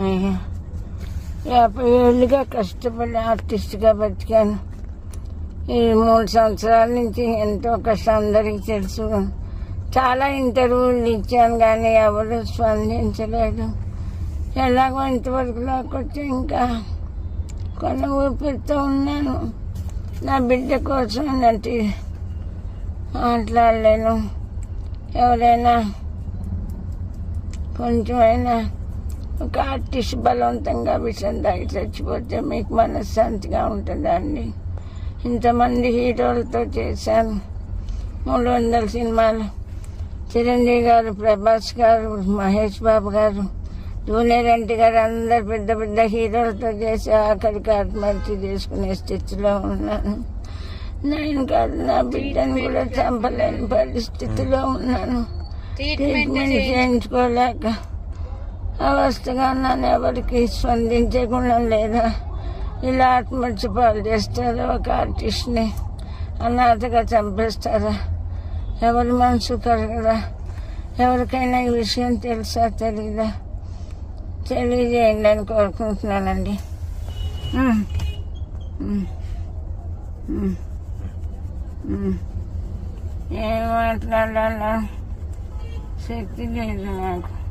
యాభై ఏళ్ళుగా కష్టపడి ఆర్టిస్ట్గా బతికాను. ఈ మూడు సంవత్సరాల నుంచి ఎంతో కష్టం అందరికీ తెలుసు. చాలా ఇంటర్వ్యూలు ఇచ్చాను కానీ ఎవరు స్పందించలేదు. ఎలాగో ఇంతవరకు లేకపోతే ఇంకా కొన్ని ఊపిరితో ఉన్నాను. నా బిడ్డ కోసం నటి మాట్లాడలేను. ఎవరైనా కొంచెమైనా ఒక ఆర్టిస్ట్ బలవంతంగా విషయం తాగి చచ్చిపోతే మీకు మనశ్శాంతిగా ఉంటుందండి. ఇంతమంది హీరోలతో చేశాను. మూడు వందల సినిమాలు. చిరంజీవి గారు ప్రభాస్ గారు మహేష్ బాబు గారు జూనియర్ ఎన్టీ గారు అందరు పెద్ద పెద్ద హీరోలతో చేసి ఆఖరికి ఆత్మహత్య చేసుకునే స్థితిలో ఉన్నాను. నేను కాదు నా బిడ్డను కూడా చంపలేని పరిస్థితిలో ఉన్నాను. ట్రీట్మెంట్ చేయించుకోలేక అవస్థగా నన్ను ఎవరికి స్పందించే గుణం లేదా? ఇలా ఆత్మహత్య పాలు చేస్తారా ఒక ఆర్టిస్ట్ని? అనాథగా చంపేస్తారా? ఎవరి మనసు కలగదా? ఎవరికైనా ఈ విషయం తెలుసా తెలీదా? తెలియజేయండి అని కోరుకుంటున్నానండి. ఏం మాట్లాడాలా శక్తి లేదు నాకు.